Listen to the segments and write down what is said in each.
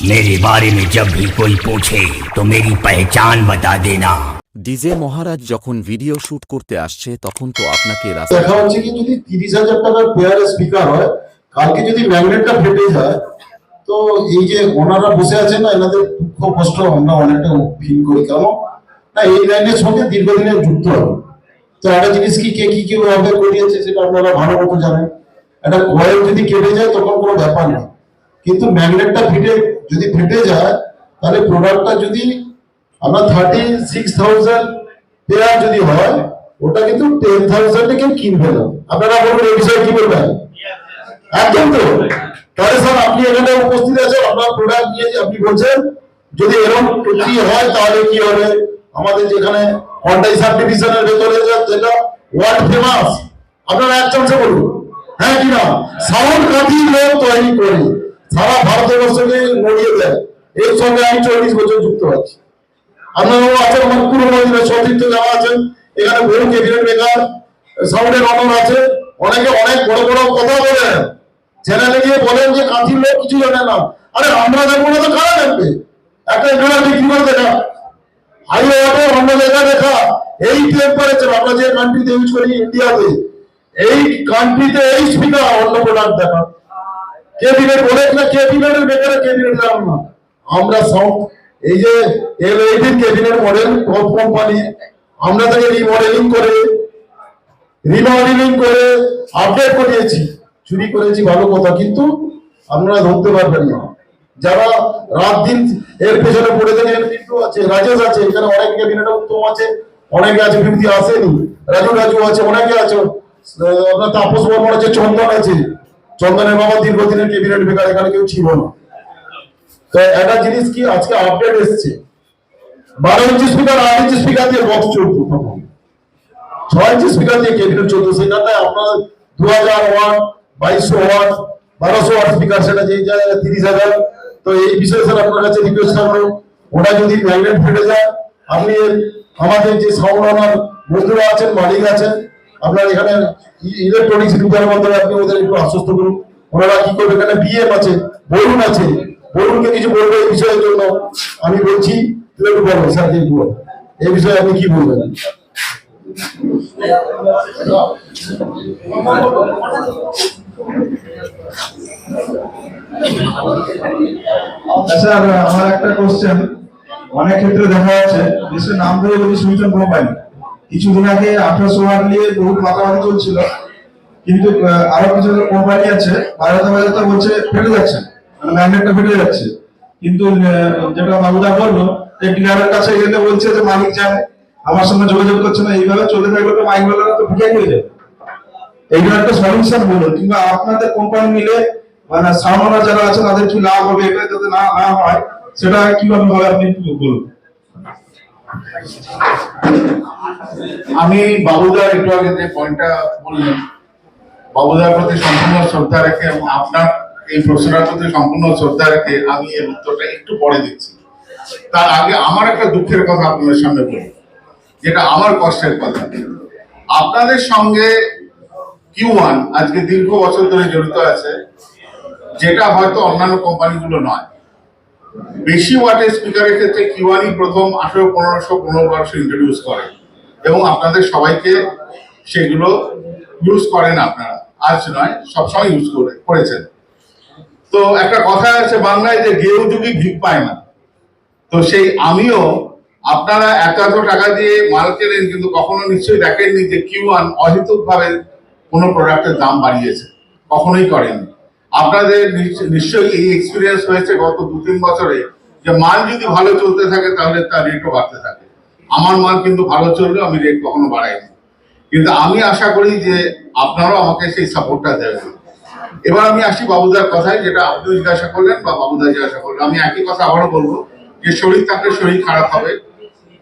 मेरे बारे में जब भी कोई पूछे तो मेरी पहचान बता देना ডিজে মহারাজ যখন ভিডিও শুট করতে আসছে তখন তো আপনাকে রাস্তা দেখা হচ্ছে কি যদি তিরিশ হাজার টাকার পেয়ারে স্পিকার হয় কালকে যদি ম্যাগনেটটা ফেটে যায় তো এই যে ওনারা বসে আছেন না এনাদের দুঃখ কষ্ট আমরা অনেকটা ফিল করি কেন না এই লাইনের সঙ্গে দীর্ঘদিনের যুক্ত হবে তো একটা জিনিস কি কে কি কিভাবে করিয়েছে সেটা আপনারা ভালো মতো জানেন একটা কয়েল যদি কেটে যায় তখন কোনো ব্যাপার না কিন্তু ম্যাগনেটটা ফেটে যদি ফেটে যায়, তাহলে প্রোডাক্টটা যদি আমরা থার্টি সিক্স থাউজেন্ড পেয়ার যদি হয়, ওটা কিন্তু টেন থাউজেন্ডে কেউ কিনবে না। আপনারা বলবেন এই বিষয়ে কি বলবেন? একদম তো। তাহলে স্যার, আপনি এখানে উপস্থিত আছেন আপনার প্রোডাক্ট নিয়ে আপনি বলছেন, যদি এরকম কি হয়, তাহলে কি হবে? আমাদের যেখানে কন্টাই সাবডিভিশনের ভেতরে যেটা ওয়ার্ল্ড ফেমাস আপনারা এক চান্সে বলুন। হ্যাঁ কি না? সাউন্ড কাঠি লোক তৈরি করি। সারা ভারতবর্ষকে নড়িয়ে দেয়। এর সঙ্গে আমি চল্লিশ বছর যুক্ত আছি। আপনারাও আছেন আমার পুরো মন্দিরে সতীর্থ যারা আছেন, এখানে বহু ক্যাবিনেট মেকার সাউন্ডের অনর আছে। অনেকে অনেক বড় বড় কথা বলেন চ্যানেলে গিয়ে বলেন যে, কাঁথির লোক কিছু জানে না। আরে, আমরা দেখব না তো কারা দেখবে? একটা এখানে বিক্রি করে দেখা হাইওয়ে অন্য জায়গায় দেখা এই টেম্পারেচার আমরা যে কান্ট্রিতে ইউজ করি ইন্ডিয়াতে এই কান্ট্রিতে এই স্পিকার অন্য প্রোডাক্ট দেখা। ক্যাবিনেট বলে না ক্যাবিনেটের বেকারে ক্যাবিনেট দাম না। আমরা সব এই যে L eighteen cabinet model company, আমরা তাকে রিমডেলিং করে রিমডেলিং করে আপডেট করিয়েছি। চুরি করেছি ভালো কথা, কিন্তু আপনারা ধরতে পারবেন না। যারা রাত দিন এর পেছনে পড়ে এর কিন্তু আছে, রাজেশ আছে, এখানে অনেক ক্যাবিনেট উত্তম আছে, অনেকে আছে, বিভূতি আসেনি, রাজু রাজু আছে, অনেকে আছে, আপনার তাপস বর্মন আছে, চন্দন আছে। চন্দনের বাবা দীর্ঘদিনের ক্যাবিনেট বেকার এখানে কেউ ছিল না। তো একটা জিনিস কি আজকে আপডেট এসছে? বারো ইঞ্চি স্পিকার আট ইঞ্চি স্পিকার দিয়ে বক্স চলতো তখন। ছয় ইঞ্চি স্পিকার দিয়ে ক্যাবিনেট চলতো সেখানটায় আপনার দু হাজার ওয়াট বাইশশো ওয়াট বারোশো ওয়াট স্পিকার সেটা যে জায়গায় তিরিশ হাজার। তো এই বিষয়ে স্যার আপনার কাছে রিকোয়েস্ট করব ওটা যদি ম্যাগনেট ফেটে যায়, আপনি আমাদের যে সাউন্ড বন্ধুরা আছেন মালিক আছেন আপনার এখানে ইলেকট্রনিক্স বিভাগের মাধ্যমে আপনি ওদের একটু আশ্বস্ত করুন। ওনারা কি করবে? এখানে বিএম আছে, বরুণ আছে। বরুণকে কিছু বলব এই বিষয়ের জন্য আমি বলছি তুই একটু বলো, স্যার একটু বলো। এই বিষয়ে আপনি কি বলবেন? আচ্ছা আমার একটা কোশ্চেন অনেক ক্ষেত্রে দেখা যাচ্ছে দেশের নাম ধরে যদি শুনছেন কোম্পানি। কিছুদিন আগে আঠারোশো ওয়াট নিয়ে বহু মাতামাতি চলছিল। কিন্তু আরও কিছু কোম্পানি আছে বাজাতে বাজাতে বলছে ফেটে যাচ্ছে। ম্যাগনেটটা ফেটে যাচ্ছে। কিন্তু যেটা বাবুদা বলল, যে ডিলারের কাছে গেলে বলছে যে মালিক জানে আমার সঙ্গে যোগাযোগ করছে না, এইভাবে চলে থাকলে তো মাইক বেলারা তো ঢুকে হয়ে যাবে। এইগুলো একটা সলিউশন বলুন, কিংবা আপনাদের কোম্পানি মিলে মানে সামনা যারা আছে, তাদের কি লাভ হবে, এটা যাতে না না হয়, সেটা কীভাবে হবে আপনি বলুন। আমি বাবুদার একটু আগে যে পয়েন্টটা বললেন, বাবুদার প্রতি সম্পূর্ণ শ্রদ্ধা রেখে এবং আপনার এই প্রশ্নটার প্রতি সম্পূর্ণ শ্রদ্ধা রেখে আমি এর উত্তরটা একটু পরে দিচ্ছি। তার আগে আমার একটা দুঃখের কথা আপনাদের সামনে বলি, যেটা আমার কষ্টের কথা। আপনাদের সঙ্গে কিউ আজকে দীর্ঘ বছর ধরে জড়িত আছে, যেটা হয়তো অন্যান্য কোম্পানিগুলো নয়। বেশি ওয়াটের স্পিকারের ক্ষেত্রে কিওয়ানি প্রথম আঠেরো, পনেরোশো পনেরো বারোশো ইন্ট্রোডিউস করে। এবং আপনাদের সবাইকে সেগুলো ইউজ করেন আপনারা। আজ নয়, সবসময় ইউজ করে করেছেন। তো একটা কথা আছে বাংলায় যে গেউ যুগী ভিক পায় না। তো সেই আমিও আপনারা এত এত টাকা দিয়ে মাল কেনেন, কিন্তু কখনো নিশ্চয়ই দেখেননি যে কিউ ওয়ান অহেতুক ভাবে কোনো প্রোডাক্টের দাম বাড়িয়েছে। কখনোই করেননি। আপনাদের নিশ্চ- নিশ্চয়ই এই এক্সপিরিয়েন্স হয়েছে গত দু তিন বছরে যে মাল যদি ভালো চলতে থাকে, তাহলে তার রেটও বাড়তে থাকে। আমার মাল কিন্তু ভালো চললেও আমি রেট কখনো বাড়াইনি। কিন্তু আমি আশা করি যে আপনারাও আমাকে সেই সাপোর্টটা দেবেন। এবার আমি আসি বাবুদার কথায়, যেটা আপনি জিজ্ঞাসা করলেন বা বাবুদা জিজ্ঞাসা করলেন। আমি একই কথা আবারও বলব যে শরীর থাকলে শরীর খারাপ হবে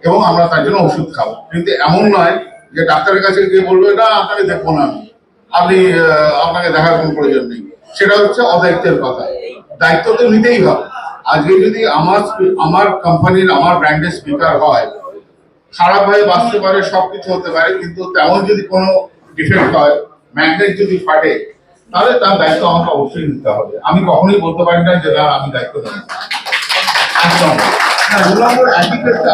এবং আমরা তার জন্য ওষুধ খাব। কিন্তু এমন নয় যে ডাক্তারের কাছে গিয়ে বলবে, না, আপনাকে দেখব না আমি। আপনি আপনাকে দেখার কোনো প্রয়োজন নেই। সেটা হচ্ছে অদায়িত্বের কথা। দায়িত্ব তো নিতেই হবে। আজকে যদি আমার আমার কোম্পানির আমার ব্র্যান্ডের স্পিকার হয় খারাপ হয়ে বাঁচতে পারে, সবকিছু হতে পারে, কিন্তু তেমন যদি কোনো ডিফেক্ট হয় ম্যাগনেট যদি ফাটে, তাহলে তার দায়িত্ব আমাকে অবশ্যই নিতে হবে। আমি কখনোই বলতে পারি না যে না, আমি দায়িত্ব নেব একদম।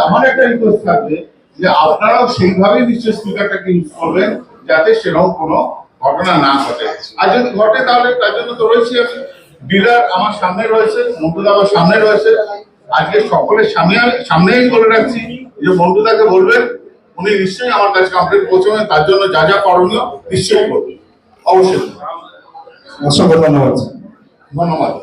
আমার একটা রিকোয়েস্ট থাকবে যে আপনারাও সেইভাবেই নিশ্চয় স্পিকারটাকে ইউজ করবেন, যাতে সেরকম কোনো ঘটনা না ঘটে। আর যদি ঘটে তাহলে তার জন্য তো রয়েছি আমি ডিলার আমার সামনে রয়েছে মন্টুদা আমার সামনে রয়েছে। আজকে সকলের সামনে সামনে আমি বলে রাখছি যে মন্টুদাকে বলবেন উনি নিশ্চয়ই আমার কাছে কমপ্লেন পৌঁছবেন তার জন্য যা যা করণীয় নিশ্চয়ই করবেন। অবশ্যই। অসংখ্য ধন্যবাদ। ধন্যবাদ।